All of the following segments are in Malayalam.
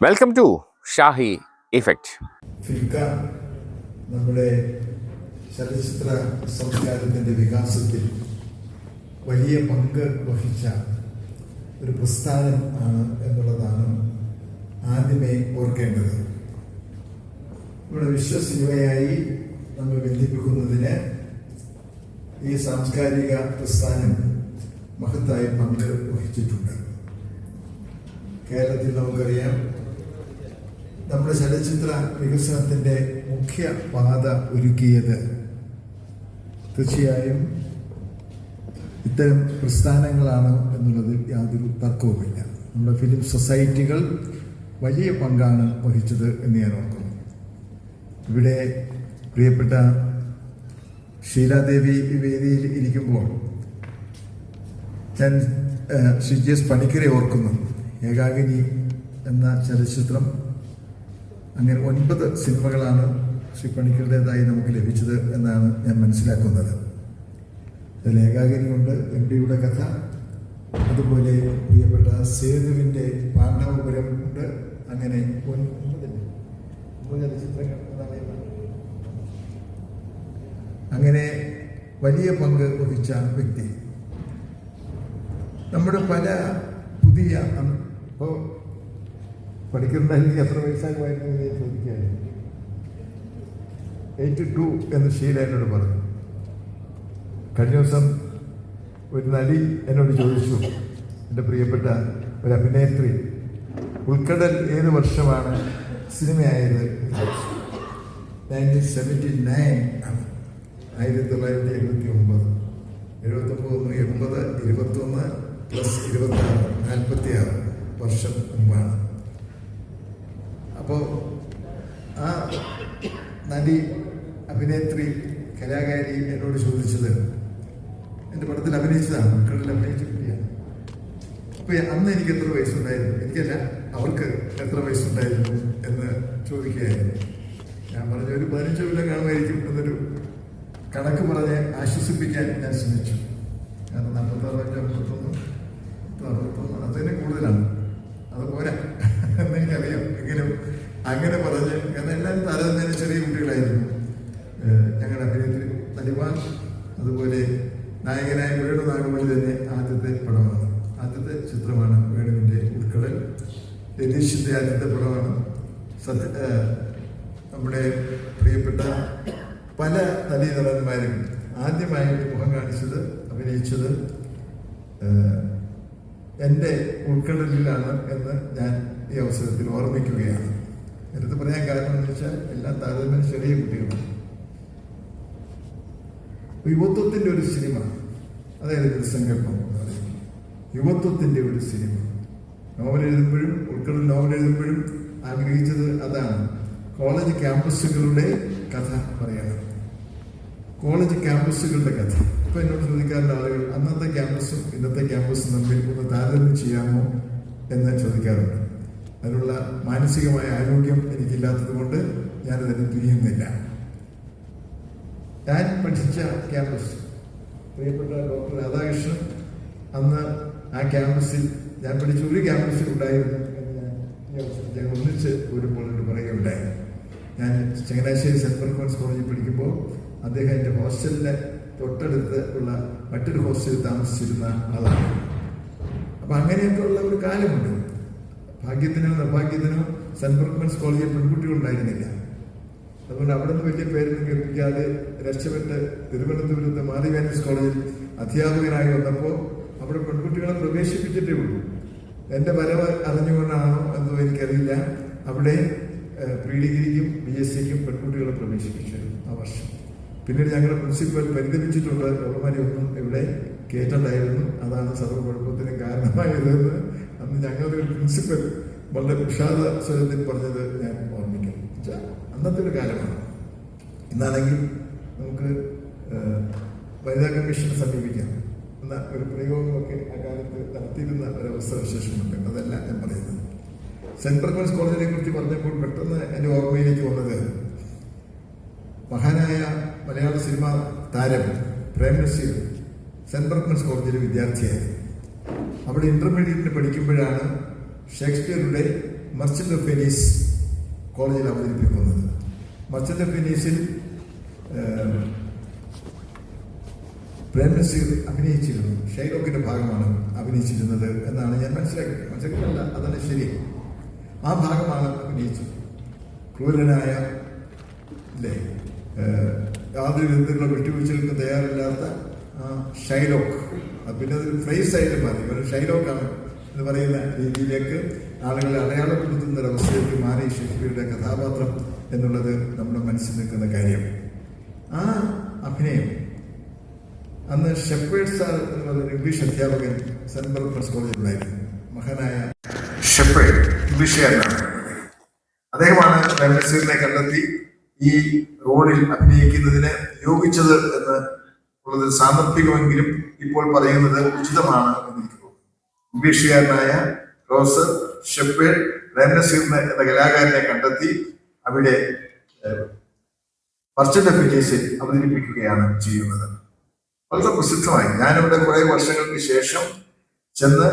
വെൽക്കം ടു ഷാഹി ഇഫക്റ്റ് നമ്മുടെ ചലച്ചിത്ര സംസ്കാരത്തിന്റെ വികാസത്തിൽ വലിയ പങ്ക് വഹിച്ച ഒരു പ്രസ്ഥാനം ആണ് എന്നുള്ളതാണ് ആദ്യമേ ഓർക്കേണ്ടത്. നമ്മുടെ വിശ്വസിനിമയായി നമ്മൾ ബന്ധിപ്പിക്കുന്നതിന് ഈ സാംസ്കാരിക പ്രസ്ഥാനം മഹത്തായ പങ്ക് വഹിച്ചിട്ടുണ്ട്. കേരളത്തിൽ നമുക്കറിയാം നമ്മുടെ ചലച്ചിത്ര വികസനത്തിന്റെ മുഖ്യ പാത ഒരുക്കിയത്. തീർച്ചയായും ഇത്തരം പ്രസ്ഥാനങ്ങളാണ് എന്നുള്ളതിൽ യാതൊരു തർക്കവുമില്ല. നമ്മുടെ ഫിലിം സൊസൈറ്റികൾ വലിയ പങ്കാണ് വഹിച്ചത് എന്ന് ഞാൻ ഓർക്കുന്നു. ഇവിടെ പ്രിയപ്പെട്ട ഷീലാദേവി ഈ വേദിയിൽ ഇരിക്കുമ്പോൾ ഞാൻ ശ്രീ ജി എസ് പണിക്കരെ ഓർക്കുന്നു. ഏകാഗിനി എന്ന ചലച്ചിത്രം അങ്ങനെ ഒൻപത് സിനിമകളാണ് ശ്രീ പണിക്കരുടേതായി നമുക്ക് ലഭിച്ചത് എന്നാണ് ഞാൻ മനസ്സിലാക്കുന്നത്. ഏകാകിനിയുണ്ട് എം ഡിയുടെ കഥ അതുപോലെ പ്രിയപ്പെട്ട സേതുവിന്റെ പാണ്ഡവപുരം ഉണ്ട്. അങ്ങനെ അങ്ങനെ വലിയ പങ്ക് വഹിച്ച വ്യക്തി. നമ്മുടെ പല പുതിയ ഇപ്പോൾ പഠിക്കുന്നുണ്ടെങ്കിൽ എത്ര വയസ്സാകുമായിരുന്നു ഞാൻ ചോദിക്കുകയായിരുന്നു എയ്റ്റി ടു എന്ന് ഷീല എന്നോട് പറഞ്ഞു. കഴിഞ്ഞ ദിവസം ഒരു നടി എന്നോട് ചോദിച്ചു എന്റെ പ്രിയപ്പെട്ട ഒരു അഭിനേത്രി ഉൾക്കടൽ ഏത് വർഷമാണ് സിനിമയായത്? നയന്റീൻ സെവന്റി നയൻ ആയിരത്തി തൊള്ളായിരത്തി എഴുപത്തി ഒമ്പത് എഴുപത്തൊമ്പത് എൺപത് ഇരുപത്തൊന്ന് പ്ലസ് ഇരുപത്തി ആറ് നാൽപ്പത്തി ആറ് വർഷം മുമ്പാണ്. അപ്പോൾ ആ നടി അഭിനേത്രി കലാകാരി എന്നോട് ചോദിച്ചത് എന്റെ പടത്തിൽ അഭിനയിച്ചതാണ് മക്കളിൽ അഭിനയിച്ച കുട്ടിയാണ്. അപ്പോൾ അന്ന് എനിക്ക് എത്ര വയസ്സുണ്ടായിരുന്നു? എനിക്കല്ല അവർക്ക് എത്ര വയസ്സുണ്ടായിരുന്നു എന്ന് ചോദിക്കുകയായിരുന്നു. ഞാൻ പറഞ്ഞ ഒരു പതിനഞ്ച് കൊല്ലം കാണുമായിരിക്കും എന്നൊരു കണക്ക് പറഞ്ഞ് ആശ്വസിപ്പിക്കാൻ ഞാൻ ശ്രമിച്ചു. കാരണം നാൽപ്പത്താറ് അഞ്ച് അമ്പത്തൊന്ന് അറുപത്തൊന്ന് അതിന് കൂടുതലാണ്. അത് പോരാ. അങ്ങനെ പറഞ്ഞ് എന്നെല്ലാം എല്ലാവരും താരതമ്യേന ചെറിയ കുട്ടികളായിരുന്നു. ഞങ്ങളുടെ അഭിനയത്തിൽ നടിവാൻ അതുപോലെ നായകനായ വേണു നാഗമണി തന്നെ ആദ്യത്തെ പടമാണ്. ആദ്യത്തെ ചിത്രമാണ് വേണുവിന്റെ ഉൾക്കടൽ. രതീഷിന്റെ ആദ്യത്തെ പടമാണ്. സത്യ നമ്മുടെ പ്രിയപ്പെട്ട പല നടീനടന്മാരും ആദ്യമായിട്ട് മുഖം കാണിച്ചത് അഭിനയിച്ചത് എന്റെ ഉൾക്കടലിലാണ് എന്ന് ഞാൻ ഈ അവസരത്തിൽ ഓർമ്മിക്കുകയാണ്. എടുത്ത് പറയാൻ കാരണം എന്ന് വെച്ചാൽ എല്ലാം താരതമ്യം ചെറിയ കുട്ടികളാണ്. യുവത്വത്തിന്റെ ഒരു സിനിമ അതായത് ദൃസങ്കല്പം യുവത്വത്തിന്റെ ഒരു സിനിമ. നോവൽ എഴുതുമ്പോഴും ഉൾക്കടൽ നോവൽ എഴുതുമ്പോഴും ആഗ്രഹിച്ചത് അതാണ്. കോളേജ് ക്യാമ്പസുകളുടെ കഥ പറയണം. കോളേജ് ക്യാമ്പസുകളുടെ കഥ. ഇപ്പൊ എന്നോട് ചോദിക്കാറുള്ള ആളുകൾ അന്നത്തെ ക്യാമ്പസും ഇന്നത്തെ ക്യാമ്പസും തമ്മിൽ ഒന്ന് താരതമ്യം ചെയ്യാമോ എന്ന് ചോദിക്കാറുണ്ട്. അതിനുള്ള മാനസികമായ ആരോഗ്യം എനിക്കില്ലാത്തത് കൊണ്ട് ഞാനതിന് തിരിയുന്നില്ല ഞാൻ പഠിച്ച ക്യാമ്പസ് പ്രിയപ്പെട്ട ഡോക്ടർ രാധാകൃഷ്ണൻ അന്ന് ആ ക്യാമ്പസിൽ ഞാൻ പഠിച്ച ഒരു ക്യാമ്പസിൽ ഉണ്ടായിരുന്നു ഞാൻ ഒന്നിച്ച് വരുമ്പോൾ എന്നോട് പറയുകയുണ്ടായി. ഞാൻ ചങ്ങനാശ്ശേരി സെൻട്രൽ കോൺസ് കോളേജിൽ പഠിക്കുമ്പോൾ അദ്ദേഹം എന്റെ ഹോസ്റ്റലിന്റെ തൊട്ടടുത്ത് ഉള്ള മറ്റൊരു ഹോസ്റ്റലിൽ താമസിച്ചിരുന്ന ആളാണ്. അപ്പം അങ്ങനെയൊക്കെ ഉള്ള ഒരു കാലമുണ്ട്. ഭാഗ്യത്തിനോ നിർഭാഗ്യത്തിനോ സെന്റ് മർക്കോൺസ് കോളേജിൽ പെൺകുട്ടികൾ ഉണ്ടായിരുന്നില്ല അതുകൊണ്ട് അവിടെ നിന്ന് വലിയ പേരൊന്നും കേൾപ്പിക്കാതെ രക്ഷപ്പെട്ട് തിരുവനന്തപുരത്ത് മാധവിയാനസ് കോളേജിൽ അധ്യാപകനായി വന്നപ്പോൾ അവിടെ പെൺകുട്ടികളെ പ്രവേശിപ്പിച്ചിട്ടേ ഉള്ളൂ. എന്റെ വരവ് അറിഞ്ഞുകൊണ്ടാണോ എന്തോ എനിക്കറിയില്ല. അവിടെ പ്രീ ഡിഗ്രിക്കും ബി എസ് സിക്കും പെൺകുട്ടികളെ പ്രവേശിപ്പിച്ചു ആ വർഷം. പിന്നീട് ഞങ്ങളുടെ പ്രിൻസിപ്പൽ പരിതപിച്ചിട്ടുണ്ട്. അവന്മാരെ ഒന്നും ഇവിടെ കേറ്റണ്ടായിരുന്നു. അതാണ് സർവകുഴപ്പത്തിന് കാരണമായതെന്ന് അന്ന് ഞങ്ങളുടെ പ്രിൻസിപ്പൽ വളരെ വിഷാദ സ്വരത്തിൽ പറഞ്ഞത് ഞാൻ ഓർമ്മിക്കുന്നു വെച്ചാൽ അന്നത്തെ ഒരു കാലമാണ്. ഇന്നാണെങ്കിൽ നമുക്ക് വനിതാ കമ്മീഷനെ സമീപിക്കാം എന്ന ഒരു പ്രയോഗമൊക്കെ ആ കാലത്ത് നടത്തിയിരുന്ന ഒരവസ്ഥ വിശേഷമുണ്ട് അതല്ല ഞാൻ പറയുന്നത്. സെൻട്രൽ പർപ്പൻസ് കോളേജിനെ കുറിച്ച് പറഞ്ഞപ്പോൾ പെട്ടെന്ന് എന്റെ ഓർമ്മയിലേക്ക് വന്നത് മഹാനായ മലയാള സിനിമ താരം പ്രേം നസീർ സെന്റ് പർപ്പൻസ് കോളേജിലെ വിദ്യാർത്ഥിയായിരുന്നു അവിടെ ഇന്റർമീഡിയറ്റിൽ പഠിക്കുമ്പോഴാണ് ഷേക്സ്പിയറുടെ മർച്ചന്റ് ഓഫ് വെനീസ് കോളേജിൽ അവതരിപ്പിക്കുന്നത്. മർച്ചന്റ് ഓഫ് വെനീസിൽ പ്രേംനസീർ പ്രേം നസീർ അഭിനയിച്ചിരുന്നു. ഷൈലോക്കിന്റെ ഭാഗമാണ് അഭിനയിച്ചിരുന്നത് എന്നാണ് ഞാൻ മനസ്സിലാക്കിയത്. മനസ്സിലാക്കിയതല്ല അതല്ല ശരി. ആ ഭാഗമാണ് അഭിനയിച്ചത്. ക്രൂരനായ അല്ലേ യാതൊരു വിധത്തിലുള്ള വിട്ടുവീഴ്ചകൾക്ക് തയ്യാറില്ലാത്ത ഷൈലോക്ക് പിന്നെ അതൊരു ഫ്രൈസ് ആയിട്ട് മാറി ഒരു ഷൈലോക്കാണ് എന്ന് പറയുന്ന രീതിയിലേക്ക് ആളുകളെ അടയാളപ്പെടുത്തുന്ന ഒരവസ്ഥയിലേക്ക് മാറി ഷെഫിയുടെ കഥാപാത്രം എന്നുള്ളത് നമ്മുടെ മനസ്സിൽ നിൽക്കുന്ന കാര്യം. ആ അഭിനയം. അന്ന് ഷെപ്പേഡ് സാർ എന്ന് പറയുന്ന ഇംഗ്ലീഷ് അധ്യാപകൻ സെൻട്രൽ പ്രസ് കോളേജിൽ കോളേജിലുണ്ടായിരുന്നു മഹാനായ ഷെപ്പേഡ് ഇംഗ്ലീഷുകാരനാണ് അദ്ദേഹമാണ് കണ്ടെത്തി. ഈ റോളിൽ അഭിനയിക്കുന്നതിന് നിയോഗിച്ചത് എന്ന് ഉള്ളത് സാന്ദർഭികമെങ്കിലും ഇപ്പോൾ പറയുന്നത് ഉചിതമാണ് എന്ന് എനിക്ക് തോന്നുന്നു. ഇംഗ്ലീഷുകാരനായ പ്രൊഫസർ ഷെപ്പേഡ് റേംനസീറിന് എന്ന കലാകാരനെ കണ്ടെത്തി അവിടെ മർച്ചന്റ് ഓഫ് അവതരിപ്പിക്കുകയാണ് ചെയ്യുന്നത്. വളരെ പ്രസിദ്ധമായി. ഞാനിവിടെ കുറെ വർഷങ്ങൾക്ക് ശേഷം ചെന്ന്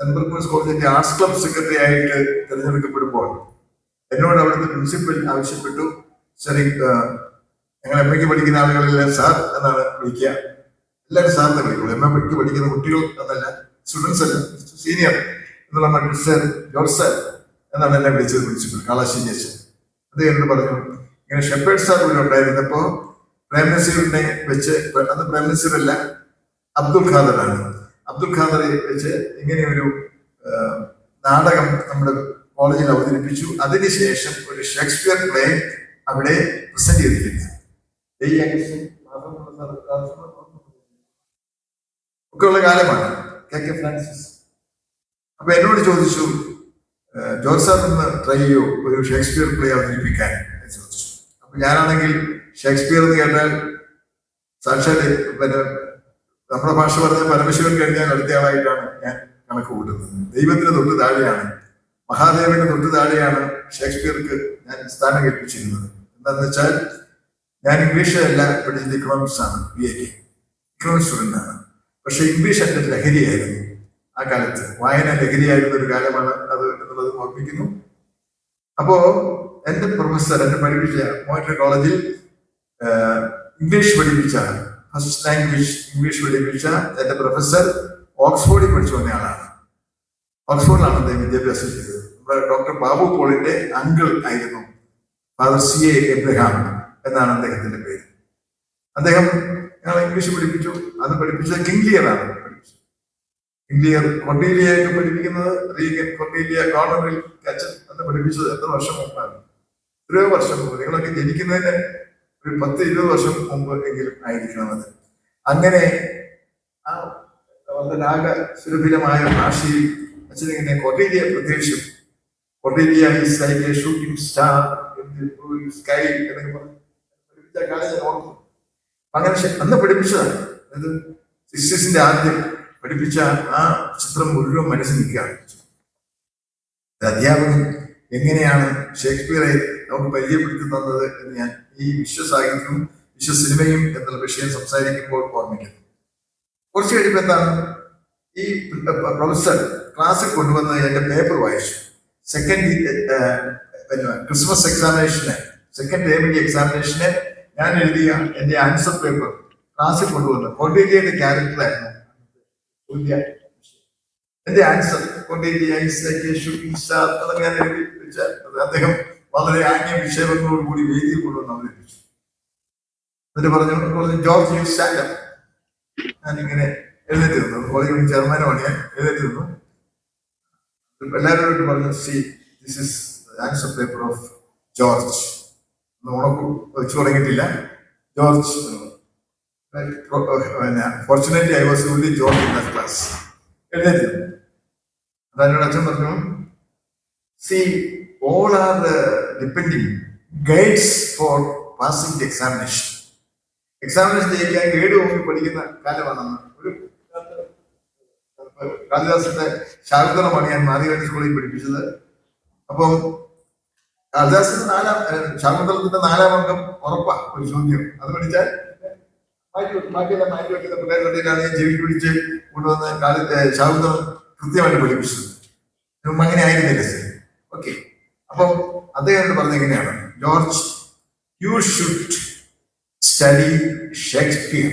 സെൻട്രൽ കോളേജിന്റെ ആർട്സ് ക്ലബ് സെക്രട്ടറി ആയിട്ട് തിരഞ്ഞെടുക്കപ്പെടുമ്പോൾ എന്നോട് അവിടുത്തെ പ്രിൻസിപ്പൽ ആവശ്യപ്പെട്ടു. ശരി ഞങ്ങൾ എം എക്ക് പഠിക്കുന്ന ആളുകളെല്ലാം സാർ എന്നാണ് വിളിക്കുക. എല്ലാവരും സാർ എന്ന് വിളിക്കുള്ളൂ എം എക്ക് പഠിക്കുന്ന കുട്ടികൾ എന്നല്ല സ്റ്റുഡൻസ് അല്ല സീനിയർ എന്നുള്ള മറ്റൊരു സർ ജോർജ് സാർ എന്നാണ് എന്നെ വിളിച്ചത് പ്രിൻസിപ്പൽ കാളാശ്ശേരി അച്ഛൻ അദ്ദേഹം പറഞ്ഞു ഇങ്ങനെ ഷെപ്പേഡ് സാർ ഇവിടെ ഉണ്ടായിരുന്നപ്പോ പ്രേം നസീറിനെ വെച്ച് അന്ന് പ്രേം നസീറല്ല അബ്ദുൽ ഖാദറാണ് അബ്ദുൽ ഖാദറെ വെച്ച് ഇങ്ങനെ ഒരു നാടകം നമ്മുടെ കോളേജിൽ അവതരിപ്പിച്ചു. അതിനുശേഷം ഒരു ഷേക്സ്പിയർ പ്ലേ അവിടെ പ്രസന്റ് ചെയ്തിട്ടില്ല. ഒക്കെയുള്ള കാലമാണ്. കെ കെ ഫ്രാൻസിസ്. അപ്പൊ എന്നോട് ചോദിച്ചു "ഏഹ്, ജോർജ് സാർ ഒന്ന് ട്രൈ ചെയ്യൂ ഒരു ഷേക്സ്പിയർ പ്ലേ അവതരിപ്പിക്കാൻ. ചോദിച്ചു. അപ്പൊ ഞാനാണെങ്കിൽ ഷേക്സ്പിയർ എന്ന് കേട്ടാൽ സാക്ഷാത് പിന്നെ നമ്മുടെ ഭാഷ പറഞ്ഞ പരമശിവൻ കഴിഞ്ഞാൽ അടുത്തയാളായിട്ടാണ് ഞാൻ കണക്ക് കൂട്ടുന്നത്. ദൈവത്തിന് തൊട്ട് താഴെയാണ്. മഹാദേവന് തൊട്ട് താഴെയാണ് ഷേക്സ്പിയർക്ക് ഞാൻ സ്ഥാനം കൽപ്പിച്ചിരുന്നത്. എന്താണെന്ന് വെച്ചാൽ ഞാൻ ഇംഗ്ലീഷ് അല്ല പഠിച്ചത് ഇക്കണോമിക്സ് ആണ് ബി എക്ക് ഇക്കണോമിക്സ് സ്റ്റുഡന്റ് ആണ്. പക്ഷേ ഇംഗ്ലീഷ് എന്റെ ലഹരിയായിരുന്നു ആ കാലത്ത്. വായന ലഹരിയായിരുന്ന ഒരു കാലമാണ് അത് എന്നുള്ളത് ഓർമ്മിക്കുന്നു. അപ്പോ എന്റെ പ്രൊഫസർ എന്നെ പഠിപ്പിച്ച മോട്ടർ കോളേജിൽ ഇംഗ്ലീഷ് പഠിപ്പിച്ച ഫസ്റ്റ് ലാംഗ്വേജ് ഇംഗ്ലീഷ് പഠിപ്പിച്ച എന്റെ പ്രൊഫസർ ഓക്സ്ഫോർഡിൽ പഠിച്ചു വന്ന ആളാണ്. ഓക്സ്ഫോർഡിലാണ് അദ്ദേഹം വിദ്യാഭ്യാസം ചെയ്തത്. നമ്മുടെ ഡോക്ടർ ബാബു പോളിന്റെ അങ്കിൾ ആയിരുന്നു. ഫാദർ സി എ എബ്രഹാം എന്നാണ് അദ്ദേഹത്തിന്റെ പേര്. അദ്ദേഹം ഞങ്ങൾ ഇംഗ്ലീഷ് പഠിപ്പിച്ചു അത് പഠിപ്പിച്ചത് കിംഗ്ലിയറാണ് പഠിപ്പിച്ചത്. കിങ്ലിയർ കൊണ്ടീലിയൊക്കെ പഠിപ്പിക്കുന്നത് റീഗൻ കൊണ്ടീലിയ ഗവർണറിൽ അച്ഛൻ അത് പഠിപ്പിച്ചത് എത്ര വർഷം മുമ്പാണ്? എത്രയോ വർഷം മുമ്പ്. നിങ്ങളൊക്കെ ജനിക്കുന്നതിന് ഒരു പത്ത് ഇരുപത് വർഷം മുമ്പ് എങ്കിലും ആയിരിക്കണം അത്. അങ്ങനെ ആ വളരെ രാഗ സുരഭിലമായ ഭാഷയിൽ അച്ഛനിങ്ങനെ കൊട്ടീലിയ പ്രദേശം Cordelia is like a shooting star sky ഞാൻ ഓർക്കുന്നു അങ്ങനെ അന്ന് പഠിപ്പിച്ചതാണ്. അതായത് സിസ്റ്റേഴ്സിന്റെ ആദ്യം പഠിപ്പിച്ച ആ ചിത്രം മുഴുവൻ മനസ്സിൽ നിൽക്കുകയാണ്. ഒരു അധ്യാപകൻ എങ്ങനെയാണ് ഷേക്സ്പിയറെ നമുക്ക് പരിചയപ്പെടുത്തി തന്നത് എന്ന് ഞാൻ ഈ വിശ്വസാഹിത്യവും വിശ്വ സിനിമയും എന്നുള്ള വിഷയം സംസാരിക്കുമ്പോൾ ഓർമ്മിക്കുന്നു. കുറച്ച് കഴിയുമ്പോൾ എന്താണ്? ഈ പ്രൊഫസർ ക്ലാസ്സിൽ കൊണ്ടുവന്ന് എന്റെ പേപ്പർ വായിച്ചു. സെക്കൻഡ് പിന്നെ ക്രിസ്മസ് എക്സാമിനേഷന് സെക്കൻഡ് ടേമിന്റെ എക്സാമിനേഷന് ഞാൻ എഴുതിയ എന്റെ ആൻസർ പേപ്പർ ക്ലാസ്സിൽ കൊണ്ടുവന്നു. കൊണ്ടേരിയുടെ ക്യാരക്ടറായിരുന്നു എന്റെ ആൻസർ കൊണ്ടേരിയ അദ്ദേഹം വളരെ ആംഗ്യ വിക്ഷേപങ്ങളോട് കൂടി വേദിയിൽ കൊണ്ടുവന്ന് അവതരിപ്പിച്ചു. എന്നിട്ട് പറഞ്ഞു പറഞ്ഞു ജോർജ് യു സ്റ്റാൻഡ് ഞാനിങ്ങനെ എഴുന്നേറ്റ് നിന്നു. ചെയർമാനുമാണ് ഞാൻ. എഴുന്നേറ്റ് നിന്നു. എല്ലാവരോടും പറഞ്ഞു see this is answer paper of George വെച്ചു തുടങ്ങിയിട്ടില്ല. ജോർജ് പിന്നെ fortunately I was only George in that class എഴുന്നേറ്റ് നിന്നു. അപ്പൊ എന്നോട് അച്ഛൻ പറഞ്ഞു. See all are depending guides for passing the examination examination ജയിക്കാൻ ഗൈഡ് നോക്കി പഠിക്കുന്ന കാലമാണെന്ന്. ഒരു കാളിദാസിന്റെ ശാരദമാണ് ഞാൻ മാതികണ്ടി സ്കൂളിൽ പഠിപ്പിച്ചത്. അപ്പം കാളിദാസിന്റെ നാലാം ശാകുന്തളത്തിന്റെ നാലാം അംഗം ഉറപ്പാ ഒരു ചോദ്യം. അത് പഠിച്ചാൽ മാറ്റി. ബാക്കിയെല്ലാം മാറ്റി ചെവിക്ക് പിടിച്ച് കൊണ്ടുവന്ന് കാലത്തെ ശാകുന്തളം കൃത്യമായിട്ട് പഠിപ്പിച്ചത് അങ്ങനെ ആയിരുന്നില്ല സർ. ഓക്കെ. അപ്പം അദ്ദേഹം പറഞ്ഞ എങ്ങനെയാണ് George you should study Shakespeare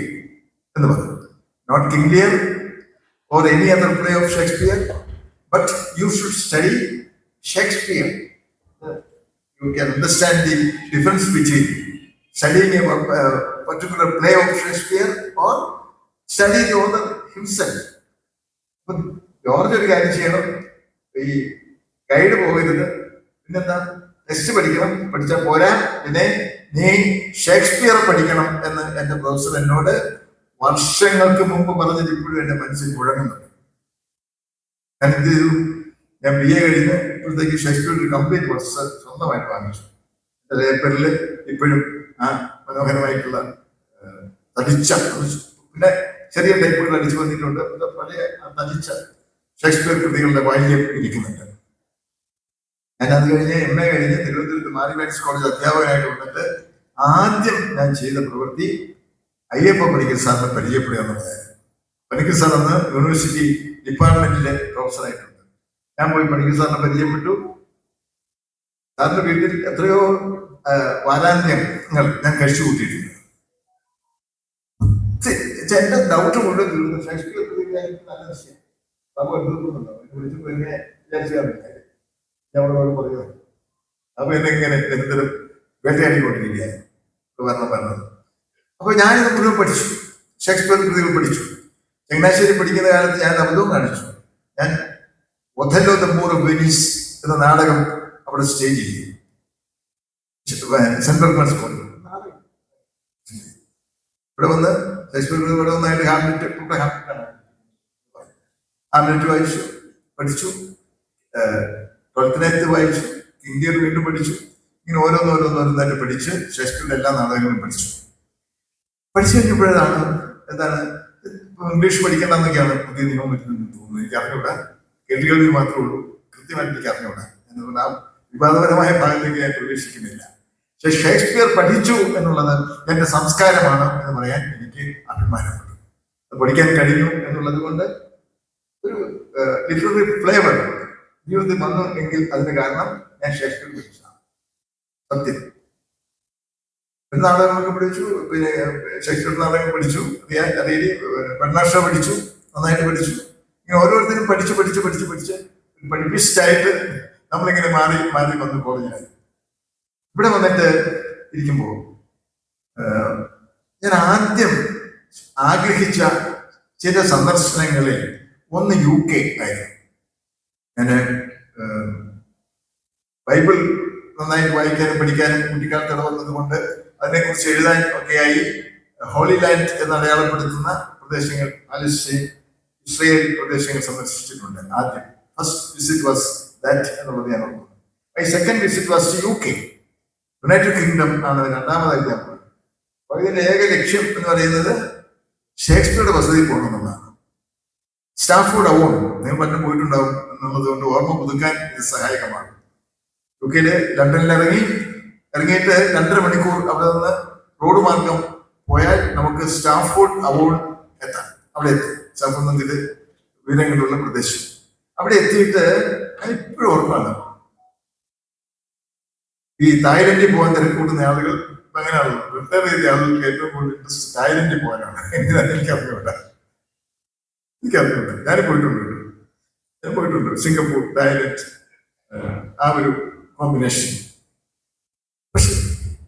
എന്ന് പറഞ്ഞു. Not Lear or any other play of Shakespeare but you should study Shakespeare you can understand the difference between studying a uh, particular play of Shakespeare or study the author himself. George ഒരു കാര്യം ചെയ്യണം. ഈ ഗൈഡ് പോകരുത്. പിന്നെന്താ? ടെസ്റ്റ് പഠിക്കണം. പഠിച്ചാൽ പോരാ. പിന്നെ നീ ഷേക്സ്പിയർ പഠിക്കണം എന്ന് എന്റെ പ്രൊഫസർ എന്നോട് വർഷങ്ങൾക്ക് മുമ്പ് പറഞ്ഞത് ഇപ്പോഴും എന്റെ മനസ്സിൽ മുഴങ്ങുന്നുണ്ട് ഞാൻ എന്ത് ചെയ്തു? ഞാൻ ബി എ കഴിഞ്ഞ് ഇപ്പോഴത്തേക്ക് ഷേക്സ്പിയർ ഒരു കംപ്ലീറ്റ് കോഴ്സ് സ്വന്തമായിട്ട് വാങ്ങിച്ചു. പേപ്പറിൽ ഇപ്പോഴും ആ മനോഹരമായിട്ടുള്ള തടിച്ച പിന്നെ ചെറിയ ടൈപ്പുകൾ അടിച്ചു വന്നിട്ടുണ്ട്. പഴയ തടിച്ച ഷേക്സ്പിയർ കൃതികളുടെ വാല്യം ഇരിക്കുന്നുണ്ട്. ഞാൻ അത് കഴിഞ്ഞ് എം എ കഴിഞ്ഞ് തിരുവനന്തപുരത്ത് മാരിമാൻസ് കോളേജ് അധ്യാപകനായിട്ട് വന്നിട്ട് ആദ്യം ഞാൻ ചെയ്ത പ്രവൃത്തി അയ്യപ്പ പണിക്കർ സാറിനെ പരിചയപ്പെടുക എന്നുള്ളതായിരുന്നു. പണിക്കർ സാർ അന്ന് യൂണിവേഴ്സിറ്റി ഡിപ്പാർട്ട്മെന്റിലെ പ്രൊഫസറായിട്ടുണ്ട് ഞാൻ പോയി പണിക്കർ സാറിനെ പരിചയപ്പെട്ടു. സാറിന്റെ വീട്ടിൽ എത്രയോ വാരാന്ത്യങ്ങൾ ഞാൻ കഴിച്ചു കൂട്ടിയിട്ടുണ്ട് എന്റെ ഡൗട്ട് മുഴുവൻ തീർന്നു. നല്ല അപ്പൊ എന്നെ ഇങ്ങനെ എന്തെങ്കിലും വേട്ടയാടിക്കൊണ്ടിരിക്കുകയാണ്. വരണം പറഞ്ഞത്. അപ്പൊ ഞാനിത് മുഴുവൻ പഠിച്ചു. ഷേക്സ്പിയർ കൃതികൾ പഠിച്ചു. ചങ്ങനാശ്ശേരി പഠിക്കുന്ന കാലത്ത് ഞാൻ അബദ്ധവും കാണിച്ചു. ഞാൻ ഒഥല്ലോ ഓഫ് വെനീസ് എന്ന നാടകം അവിടെ സ്റ്റേജ് ചെയ്യും സെൻട്രൽ ഗവൺമെന്റ് സ്കൂളിൽ ഇവിടെ വന്ന് ഷേക്സ്പിയർ ഇവിടെ വന്നായിട്ട് ഹാംലെറ്റ് ഇവിടെ ഹാംലെറ്റാണ് ഹാംലെറ്റ് വായിച്ചു പഠിച്ചു. ട്വൽത്തിനകത്ത് വായിച്ചു. ഇന്ത്യയിൽ വീണ്ടും പഠിച്ചു. ഇങ്ങനെ ഓരോന്നോരോന്നോരോന്നായിട്ട് പഠിച്ച് ഷേക്സ്പിയറിന്റെ എല്ലാ നാടകങ്ങളും പഠിച്ചു. പഠിച്ചു കഴിഞ്ഞപ്പോഴാണ് എന്താണ് ഇംഗ്ലീഷ് പഠിക്കണമെന്നൊക്കെയാണ് പുതിയ നിയമം വരുന്നത് തോന്നുന്നു. എനിക്ക് അറിഞ്ഞൂടാ കേട്ടുകേൾവി മാത്രമേ ഉള്ളൂ. കൃത്യമായിട്ട് എനിക്ക് അറിഞ്ഞുകൂടാ. എന്നതുകൊണ്ട് ആ വിവാദപരമായ ഭാഗത്തേക്ക് ഞാൻ പ്രവേശിക്കുന്നില്ല. പക്ഷെ ഷേക്സ്പിയർ പഠിച്ചു എന്നുള്ളത് എന്റെ സംസ്കാരമാണ് എന്ന് പറയാൻ എനിക്ക് അഭിമാനമുണ്ട്. പഠിക്കാൻ കഴിഞ്ഞു എന്നുള്ളത് കൊണ്ട് ഒരു ലിറ്റററി ഫ്ലേവർ ജീവിതത്തിൽ വന്നു എങ്കിൽ അതിന്റെ കാരണം ഞാൻ ഷേക്സ്പിയർ പഠിച്ചതാണ്. സത്യം. ഒരു നാടകങ്ങളൊക്കെ പഠിച്ചു പിന്നെ ഷേക്സ്പിയർ നാടകം പഠിച്ചു റിയാ- റീലി പഠിച്ചു നന്നായിട്ട് പഠിച്ചു. ഇങ്ങനെ ഓരോരുത്തരും പഠിച്ച് പഠിച്ച് പഠിച്ച് പഠിച്ച് പഠിപ്പിസ്റ്റായിട്ട് നമ്മളിങ്ങനെ മാറി മാറി വന്ന് കോളേജിലായി ഇവിടെ വന്നിട്ട് ഇരിക്കുമ്പോൾ ഞാൻ ആദ്യം ആഗ്രഹിച്ച ചില സന്ദർശനങ്ങളിൽ ഒന്ന് യു കെ ആയിരുന്നു. ഞാൻ ബൈബിൾ നന്നായിട്ട് വായിക്കാനും പഠിക്കാനും കുട്ടിക്കാലത്ത് ഇടവന്നത് കൊണ്ട് അതിനെക്കുറിച്ച് എഴുതാൻ ഒക്കെയായി. ഹോളി ലാൻഡ് എന്ന് അടയാളപ്പെടുത്തുന്ന പ്രദേശങ്ങൾ പാലസ്തീൻ ഇസ്രയേൽ പ്രദേശങ്ങൾ സന്ദർശിച്ചിട്ടുണ്ട്. ആദ്യം ഫസ്റ്റ് വിസിറ്റ് വാസ് ദാറ്റ് എന്നുള്ളത് ഞാൻ ഓർക്കുന്നു. My second visit was U K United Kingdom ആണ് രണ്ടാമതായി ഞാൻ പോയത്. അപ്പൊ ഇതിന്റെ ഏക ലക്ഷ്യം എന്ന് പറയുന്നത് ഷേക്സ്പിയറുടെ വസതിയിൽ പോകണമെന്നാണ് സ്റ്റാഫോർഡ് അവാർഡ് നിങ്ങൾ പറ്റും പോയിട്ടുണ്ടാവും എന്നുള്ളത് കൊണ്ട് ഓർമ്മ പുതുക്കാൻ ഇത് സഹായകമാണ്. യു കെയിൽ ലണ്ടനിൽ ഇറങ്ങി ഇറങ്ങിയിട്ട് രണ്ടര മണിക്കൂർ അവിടെ നിന്ന് റോഡ് മാർഗം പോയാൽ നമുക്ക് സ്റ്റാഫോർഡ് അവാർഡ് എത്താം. അവിടെ എത്തും. നദിയിൽ ഉയരങ്ങളുള്ള പ്രദേശം. അവിടെ എത്തിയിട്ട് എപ്പോഴും ഓർമ്മയാണ് ഈ തായ്ലൻഡിൽ പോകാൻ തിരക്കൂട്ടുന്ന ആളുകൾ ഇപ്പൊ അങ്ങനെയാണല്ലോ. റിട്ടയർ ചെയ്ത ആളുകൾക്ക് ഏറ്റവും കൂടുതൽ ഇൻട്രസ്റ്റ് തായ്ലൻഡിൽ പോകാനാണ്. എങ്ങനെയാണെന്ന് എനിക്ക് അറിഞ്ഞൂടാ എനിക്ക് അറിഞ്ഞൂടാ ഞാൻ പോയിട്ടുണ്ട് ഞാൻ പോയിട്ടുണ്ട്. സിംഗപ്പൂർ തായ്ലൻഡ് ആ ഒരു കോമ്പിനേഷൻ പക്ഷെ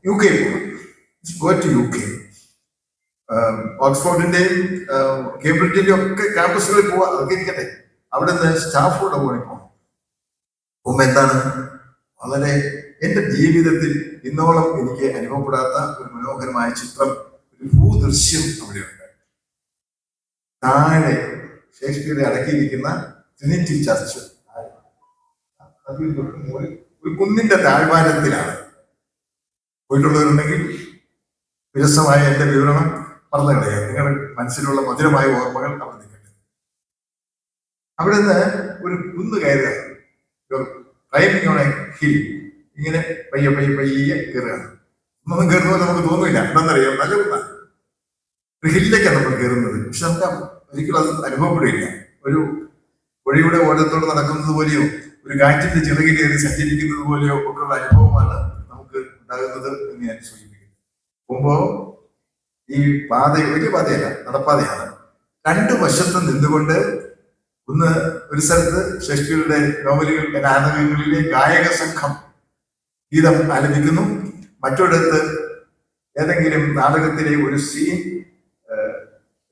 U K to U K. ഓക്സ്ഫോർഡിന്റെയും കേംബ്രിഡ്ജിന്റെയും ഒക്കെ ക്യാമ്പസുകളിൽ പോവാ അതൊക്കെ അവിടെ നിന്ന് പോയി പോകണം ഉമ്മ എന്താണ്? വളരെ എന്റെ ജീവിതത്തിൽ ഇന്നോളം എനിക്ക് അനുഭവപ്പെടാത്ത ഒരു മനോഹരമായ ചിത്രം ഒരു ഭൂദൃശ്യം അവിടെയുണ്ട്. താഴെ ഷേക്സ്പിയറെ അടക്കിയിരിക്കുന്ന ട്രിനിറ്റി ചർച്ച് ഒരു കുന്നിന്റെ താഴ്വാരത്തിലാണ്. പോയിട്ടുള്ളവരുണ്ടെങ്കിൽ വിരസമായ എന്റെ വിവരണം പറഞ്ഞു കളയാം നിങ്ങളുടെ മനസ്സിലുള്ള മധുരമായ ഓർമ്മകൾ അവിടെ നിൽക്കട്ടെ. അവിടെ നിന്ന് ഒരു കുന്ന് കയറുകയാണ് ഹിൽ ഇങ്ങനെ പയ്യെ പയ്യെ പയ്യെ കയറുകയാണ്. ഒന്നും കയറുന്ന നമുക്ക് തോന്നില്ല എന്താണെന്നറിയാം? നല്ല കുന്നാണ് ഒരു ഹില്ലിലേക്കാണ് നമ്മൾ കയറുന്നത്. പക്ഷെ നമുക്ക് ഒരിക്കലും അത് അനുഭവപ്പെടില്ല. ഒരു വഴിയുടെ ഓരത്തോട് നടക്കുന്നത് പോലെയോ ഒരു കാറ്റിന്റെ ചിറകിലേറി സഞ്ചരിക്കുന്നത് പോലെയോ ഒക്കെയുള്ള അനുഭവമാണ് നമുക്ക് ഉണ്ടാകുന്നത് എന്ന് ഞാൻ സൂചിപ്പിക്കുന്നു. പോകുമ്പോ ഈ പാത വലിയ പാതയല്ല നടപ്പാതയാണ്. രണ്ടു വശത്ത് നിന്നുകൊണ്ട് ഒന്ന് ഒരു സ്ഥലത്ത് ഷേക്സ്പിയറുടെ നോവലുകളുടെ നാടകങ്ങളിലെ ഗായക സംഘം ഗീതം ആലപിക്കുന്നു. മറ്റൊരിടത്ത് ഏതെങ്കിലും നാടകത്തിലെ ഒരു സീൻ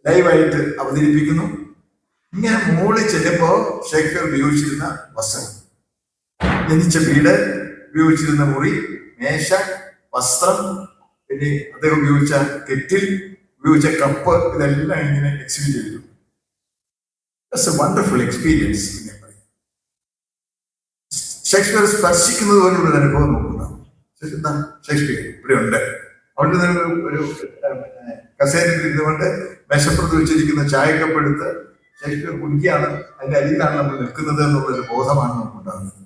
ലൈവായിട്ട് അവതരിപ്പിക്കുന്നു. ഇങ്ങനെ മുകളിൽ ചെല്ലുമ്പോ ഷേക്സ്പിയർ ഉപയോഗിച്ചിരുന്ന വസ്ത്രം ജനിച്ച വീട് ഉപയോഗിച്ചിരുന്ന മുറി മേശ വസ്ത്രം പിന്നെ അദ്ദേഹം ഉപയോഗിച്ച കെറ്റിൽ ഉപയോഗിച്ച കപ്പ് ഇതെല്ലാം ഇങ്ങനെ എക്സിബിറ്റ് ചെയ്തു. എ വണ്ടർഫുൾ എക്സ്പീരിയൻസ് ഷേക്സ്പിയർ സ്പർശിക്കുന്നത് പോലുള്ള ഒരു അനുഭവം നോക്കുന്ന. ഷേക്സ്പിയർ ഇവിടെ ഉണ്ട് അവിടെ നിന്ന് ഒരു കസേരയിൽ ഇരുന്നുകൊണ്ട് മേശപ്പുറത്ത് വെച്ചിരിക്കുന്ന ചായക്കപ്പ് എടുത്ത് ഷേക്സ്പിയർ കുടിക്കുകയാണ്. അതിന്റെ അരിയിലാണ് നമ്മൾ നിൽക്കുന്നത് എന്നുള്ളൊരു ബോധമാണ് നമുക്കുണ്ടാകുന്നത്.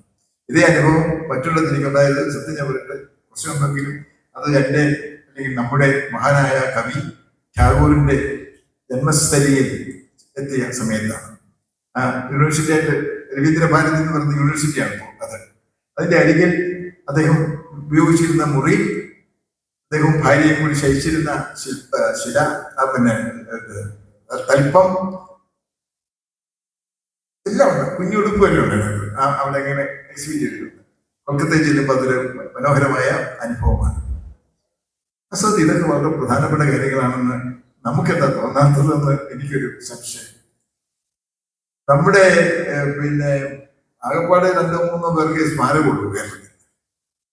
ഇതേ അനുഭവം മറ്റുള്ളത് എനിക്കുണ്ടായത് സത്യം ഞാൻ പറയട്ടെ മുമ്പെങ്കിലും അത് എന്റെ അല്ലെങ്കിൽ നമ്മുടെ മഹാനായ കവി ടാഗോറിന്റെ ജന്മസ്ഥലിയിൽ എത്തിയ സമയത്താണ്. ആ യൂണിവേഴ്സിറ്റി ആയിട്ട് രവീന്ദ്ര എന്ന് പറയുന്ന യൂണിവേഴ്സിറ്റിയാണ് അത്. അതിന്റെ അരികിൽ അദ്ദേഹം ഉപയോഗിച്ചിരുന്ന മുറി അദ്ദേഹവും ഭാര്യയും കൂടി ശയിച്ചിരുന്ന ശില്പ ശില പിന്നെ തൽപ്പം എല്ലാം ഉണ്ട്. കുഞ്ഞുടുപ്പ് എല്ലാം ഉണ്ട് അവിടെ എങ്ങനെ എക്സ്പീരിയൻസ് ചെയ്തിട്ടുണ്ട്. കൊൽക്കത്തയിൽ ചെല്ലുമ്പോൾ അതൊരു മനോഹരമായ അനുഭവമാണ്. അസത് ഇതൊക്കെ വളരെ പ്രധാനപ്പെട്ട കാര്യങ്ങളാണെന്ന് നമുക്കെന്താ തോന്നാത്തതെന്ന് എനിക്കൊരു സംശയം. നമ്മുടെ പിന്നെ ആകപ്പാടെ രണ്ടോ മൂന്നോ പേർക്ക് സ്മാരകമുള്ളൂ കേരളത്തിൽ.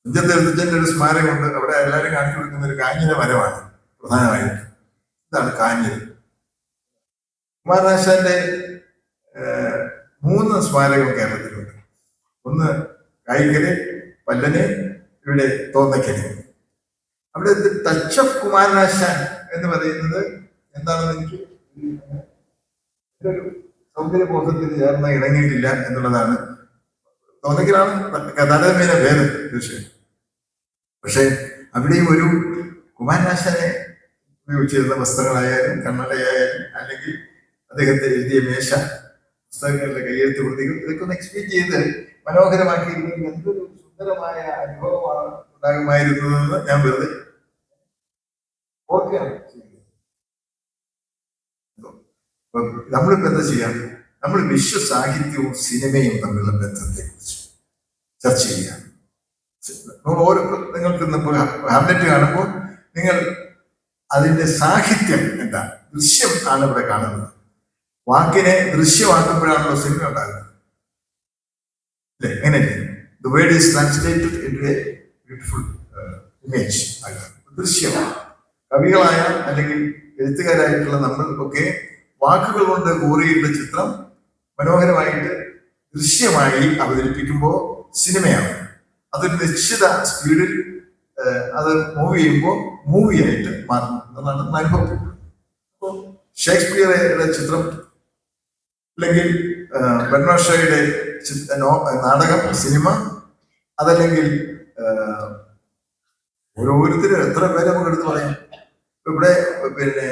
തുഞ്ചത്ത് എഴുത്തച്ഛന്റെ ഒരു സ്മാരകമുണ്ട്. അവിടെ എല്ലാവരും കാണിച്ചു കൊടുക്കുന്ന ഒരു കാഞ്ഞിര മരമാണ് പ്രധാനമായിട്ടും ഇതാണ് കാഞ്ഞിര കുമാരനാശാന്റെ മൂന്ന് സ്മാരകം കേരളത്തിലുണ്ട്. ഒന്ന് കായിക്കൽ പല്ലന് ഇവിടെ തോന്നക്കൽ. അവിടെ ടച്ച് ഓഫ് കുമാരനാശാൻ എന്ന് പറയുന്നത് എന്താണെന്ന് എനിക്ക് ഒരു സൗന്ദര്യബോധത്തിന് ചേർന്ന് ഇണങ്ങിയിട്ടില്ല എന്നുള്ളതാണ്. തോന്നിക്കലാണ് കഥാതമേന ഭേദം തീർച്ചയായും പക്ഷെ അവിടെയും ഒരു കുമാരനാശാനെ ഉപയോഗിച്ചിരുന്ന വസ്ത്രങ്ങളായാലും കണ്ണടയായാലും അല്ലെങ്കിൽ അദ്ദേഹത്തെ എഴുതിയ മേശ പുസ്തകങ്ങളുടെ കയ്യെഴുത്ത് കൃതികൾ ഇതൊക്കെ ഒന്ന് എക്സ്പ്ലെയിൻ ചെയ്ത് മനോഹരമാക്കിയിരുന്നെങ്കിൽ എന്തൊരു സുന്ദരമായ അനുഭവമാണ് ഉണ്ടാകുമായിരുന്നതെന്ന് ഞാൻ വെറുതെ ഓർക്കുകയാണ് നമ്മളിപ്പോ എന്താ ചെയ്യാം? നമ്മൾ വിശ്വസാഹിത്യവും സിനിമയും തമ്മിലുള്ള ബന്ധത്തെ കുറിച്ച് ചർച്ച ചെയ്യാം. നമ്മൾ ഓരോ നിങ്ങൾക്ക് ഇന്നിപ്പോ ഹാംലെറ്റ് കാണുമ്പോൾ നിങ്ങൾ അതിന്റെ സാഹിത്യം എന്താ? ദൃശ്യം ആണ് ഇവിടെ കാണുന്നത്. വാക്കിനെ ദൃശ്യമാക്കുമ്പോഴാണല്ലോ സിനിമ ഉണ്ടാകുന്നത്. അല്ലേ? എങ്ങനെ the word is translated in a beautiful image ദൃശ്യമാണ്. കവികളായ അല്ലെങ്കിൽ എഴുത്തുകാരായിട്ടുള്ള നമ്മൾ ഒക്കെ വാക്കുകൾ കൊണ്ട് കൂറിയിട്ട ചിത്രം മനോഹരമായിട്ട് ദൃശ്യമായി അവതരിപ്പിക്കുമ്പോൾ സിനിമയാണ്. അതൊരു നിശ്ചിത സ്പീഡിൽ അത് മൂവ് ചെയ്യുമ്പോൾ മൂവിയായിട്ട് മാറുന്നു എന്നാണ് അനുഭവപ്പെട്ടത് അപ്പോൾ ഷേക്സ്പിയറുടെ ചിത്രം അല്ലെങ്കിൽ ബെർണോഷയുടെ നാടകം സിനിമ അതല്ലെങ്കിൽ ഓരോരുത്തരും എത്ര പേരെ നമുക്ക് എടുത്തു പറയാം? ഇവിടെ പിന്നെ.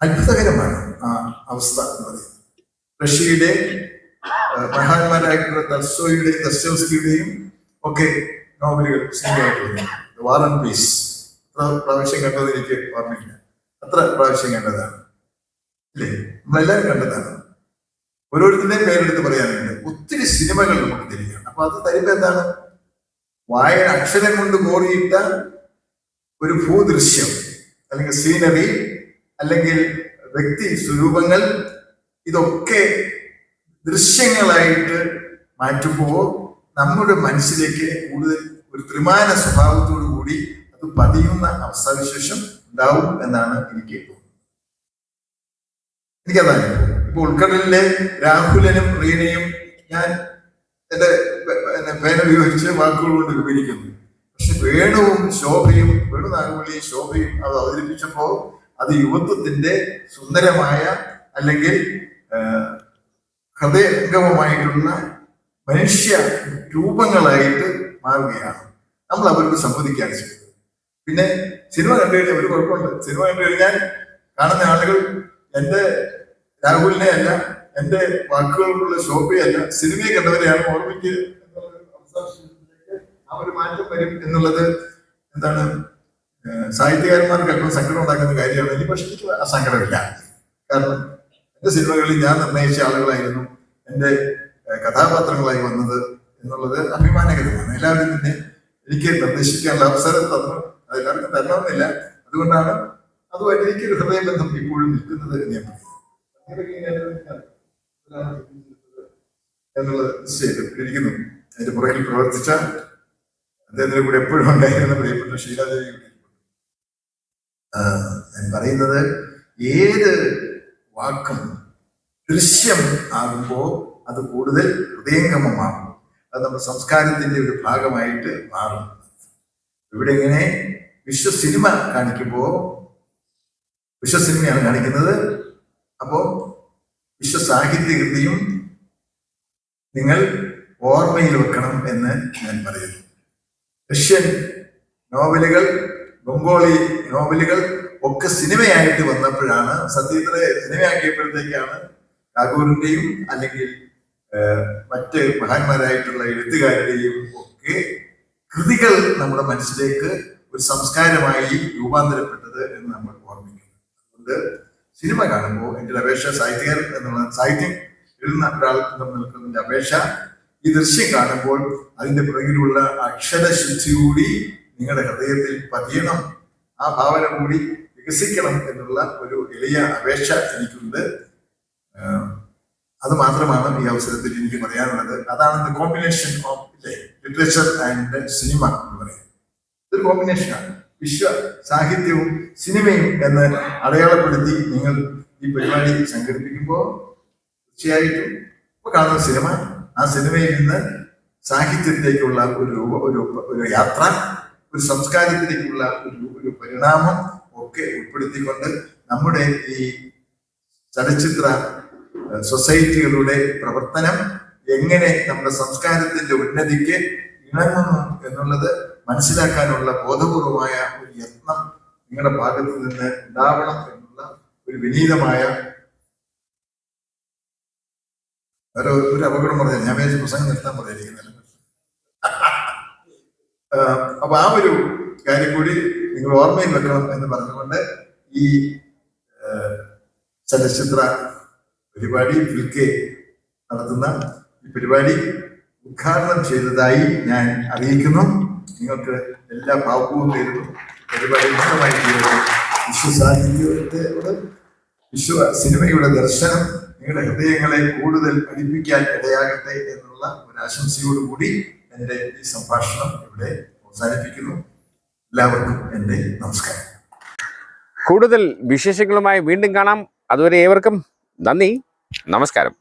അത്ഭുതകരമാണ് ആ അവസ്ഥ എന്ന് പറയുന്നത്. റഷ്യയുടെ മഹാന്മാരായിട്ടുള്ള തൽസോയുടെയും ദസ്റ്റോസ്കിയുടെയും ഒക്കെ നോവലുകൾ സിനിമയായിട്ട് വാർ ആൻഡ് പീസ് അത്ര പ്രാവശ്യം കണ്ടത് എനിക്ക് ഓർമ്മയില്ല. അത്ര പ്രാവശ്യം കണ്ടതാണ്. അല്ലേ നമ്മളെല്ലാവരും കണ്ടതാണ്. ഓരോരുത്തരുടെയും പേരെടുത്ത് പറയാനുണ്ട് ഒത്തിരി സിനിമകൾ നമുക്ക് തിരികെയാണ് അപ്പൊ അത് തരുമ്പോ എന്താണ്? വായന അക്ഷരം കൊണ്ട് കോറിയിട്ട ഒരു ഭൂദൃശ്യം അല്ലെങ്കിൽ സീനറി അല്ലെങ്കിൽ വ്യക്തി സ്വരൂപങ്ങൾ ഇതൊക്കെ ദൃശ്യങ്ങളായിട്ട് മാറ്റുമ്പോൾ നമ്മുടെ മനസ്സിലേക്ക് കൂടുതൽ ഒരു ത്രിമാന സ്വഭാവത്തോടു കൂടി അത് പതിയുന്ന അവസ്ഥാവിശേഷം ഉണ്ടാവും എന്നാണ് എനിക്ക് തോന്നുന്നത്. എനിക്കതാണ് ഇപ്പൊ ഉൾക്കടലിലെ രാഹുലനും റീനയും ഞാൻ എന്റെ പേന ഉപയോഗിച്ച് വാക്കുകൾ കൊണ്ട് വിവരിക്കുന്നു. പക്ഷെ വേണുവും ശോഭയും വേണു ശോഭയും അത് അവതരിപ്പിച്ചപ്പോൾ അത് യുവത്വത്തിന്റെ സുന്ദരമായ അല്ലെങ്കിൽ ഹൃദയംഗമമായിട്ടുള്ള മനുഷ്യ രൂപങ്ങളായിട്ട് മാറുകയാണ്. നമ്മൾ അവർക്ക് സംവദിക്കാൻ ശ്രമിക്കുന്നത്. പിന്നെ സിനിമ കണ്ടു കഴിഞ്ഞാൽ ഒരു കുഴപ്പമുണ്ട്. സിനിമ കണ്ടു കഴിഞ്ഞാൽ കാണുന്ന ആളുകൾ എന്റെ രാഹുലിനെ അല്ല എന്റെ വാക്കുകൾക്കുള്ള ശോഭയല്ല. സിനിമയെ കണ്ടവരെയാണ് ഓർമ്മയ്ക്ക് ആ ഒരു മാറ്റം വരും എന്നുള്ളത് എന്താണ് സാഹിത്യകാരന്മാർക്ക് അല്പം സങ്കടം ഉണ്ടാക്കുന്ന കാര്യമാണ്. എനിക്ക് പക്ഷെ എനിക്ക് ആ സങ്കടമില്ല. കാരണം എന്റെ സിനിമകളിൽ ഞാൻ നിർണയിച്ച ആളുകളായിരുന്നു എന്റെ കഥാപാത്രങ്ങളായി വന്നത് എന്നുള്ളത് അഭിമാനകരമാണ്. എല്ലാവരും തന്നെ എനിക്ക് നിർദ്ദേശിക്കാനുള്ള അവസരം തന്നു. അതെല്ലാവർക്കും തരണമെന്നില്ല. അതുകൊണ്ടാണ് അതുമായിട്ട് എനിക്ക് ഹൃദയബന്ധം ഇപ്പോഴും നിൽക്കുന്നത് എന്ന് ഞാൻ എന്നുള്ളത് ചെയ്തിരിക്കുന്നു അതിന്റെ പുറകിൽ പ്രവർത്തിച്ച അദ്ദേഹത്തിന്റെ കൂടെ എപ്പോഴും ഉണ്ടായിരുന്ന പ്രിയപ്പെട്ട ഷീലാദേവി ഞാൻ പറയുന്നത് ഏത് വാക്കും ദൃശ്യം ആകുമ്പോൾ അത് കൂടുതൽ ഹൃദയംഗമമാകും അത് നമ്മുടെ സംസ്കാരത്തിന്റെ ഒരു ഭാഗമായിട്ട് മാറും. ഇവിടെ ഇങ്ങനെ വിശ്വ സിനിമ കാണിക്കുമ്പോൾ വിശ്വ സിനിമയാണ് കാണിക്കുന്നത്. അപ്പോൾ വിശ്വ സാഹിത്യകൃതിയും നിങ്ങൾ ഓർമ്മയിൽ വെക്കണം എന്ന് ഞാൻ പറയുന്നു. റഷ്യൻ നോവലുകൾ ബംഗോളി നോവലുകൾ ഒക്കെ സിനിമയായിട്ട് വന്നപ്പോഴാണ് സത്യത്തിലെ സിനിമയാക്കിയപ്പോഴത്തേക്കാണ് ടാഗോറിന്റെയും അല്ലെങ്കിൽ മറ്റ് മഹാന്മാരായിട്ടുള്ള എഴുത്തുകാരുടെയും ഒക്കെ കൃതികൾ നമ്മുടെ മനസ്സിലേക്ക് ഒരു സംസ്കാരമായി രൂപാന്തരപ്പെട്ടത് എന്ന് നമ്മൾ ഓർമ്മിക്കുന്നു. അതുകൊണ്ട് സിനിമ കാണുമ്പോൾ എന്റെ ഒരു അപേക്ഷ സാഹിത്യകാരൻ എന്നുള്ള സാഹിത്യം എഴുതുന്ന ഒരാൾ നിൽക്കുന്ന അപേക്ഷ ഈ ദൃശ്യം കാണുമ്പോൾ അതിന്റെ പുറകിലുള്ള അക്ഷരശുദ്ധി കൂടി നിങ്ങളുടെ ഹൃദയത്തിൽ പതിയണം. ആ ഭാവന കൂടി വികസിക്കണം എന്നുള്ള ഒരു എളിയ അപേക്ഷ എനിക്കുണ്ട്. അത് മാത്രമാണ് ഈ അവസരത്തിൽ എനിക്ക് പറയാനുള്ളത്. അതാണ് the combination of literature and cinema എന്ന് പറയുന്നത്. ഇതൊരു കോമ്പിനേഷനാണ് വിശ്വ സാഹിത്യവും സിനിമയും എന്ന് അടയാളപ്പെടുത്തി നിങ്ങൾ ഈ പരിപാടി സംഘടിപ്പിക്കുമ്പോൾ തീർച്ചയായിട്ടും ഇപ്പൊ കാണുന്ന സിനിമ ആ സിനിമയിൽ നിന്ന് സാഹിത്യത്തിലേക്കുള്ള ഒരു രൂപ- ഒരു ഒരു യാത്ര ഒരു സംസ്കാരത്തിലേക്കുള്ള ഒരു ഒരു പരിണാമം ഒക്കെ ഉൾപ്പെടുത്തിക്കൊണ്ട് നമ്മുടെ ഈ ചലച്ചിത്ര സൊസൈറ്റികളുടെ പ്രവർത്തനം എങ്ങനെ നമ്മുടെ സംസ്കാരത്തിന്റെ ഉന്നതിക്ക് ഇണങ്ങുന്നു എന്നുള്ളത് മനസ്സിലാക്കാനുള്ള ബോധപൂർവമായ ഒരു യത്നം നിങ്ങളുടെ ഭാഗത്ത് നിന്ന് ഉണ്ടാവണം എന്നുള്ള ഒരു വിനീതമായ ഒരു ഒരു അപകടം പറഞ്ഞു ഞാൻ വിചാരിച്ച പ്രസംഗം നിർത്താൻ പറഞ്ഞിരിക്കുന്നില്ല അപ്പൊ ആ ഒരു കാര്യം കൂടി നിങ്ങൾ ഓർമ്മയിൽ വെക്കണം എന്ന് പറഞ്ഞുകൊണ്ട് ഈ ചലച്ചിത്ര പരിപാടി വിൽക്കെ നടത്തുന്ന ഈ പരിപാടി ഉദ്ഘാടനം ചെയ്തതായി ഞാൻ അറിയിക്കുന്നു. നിങ്ങൾക്ക് എല്ലാ ഭാവവും നേരുന്നു. പരിപാടി വിശ്വസാഹിത്യത്തോട് വിശ്വ സിനിമയുടെ ദർശനം നിങ്ങളുടെ ഹൃദയങ്ങളെ കൂടുതൽ പഠിപ്പിക്കാൻ ഇടയാകട്ടെ എന്നുള്ള ഒരു ആശംസയോടുകൂടി എന്റെ ഈ സംഭാഷണം ഇവിടെ അവസാനിപ്പിക്കുന്നു. എല്ലാവർക്കും എന്റെ നമസ്കാരം. കൂടുതൽ വിശേഷങ്ങളുമായി വീണ്ടും കാണാം. അതുവരെ ഏവർക്കും നന്ദി. നമസ്കാരം.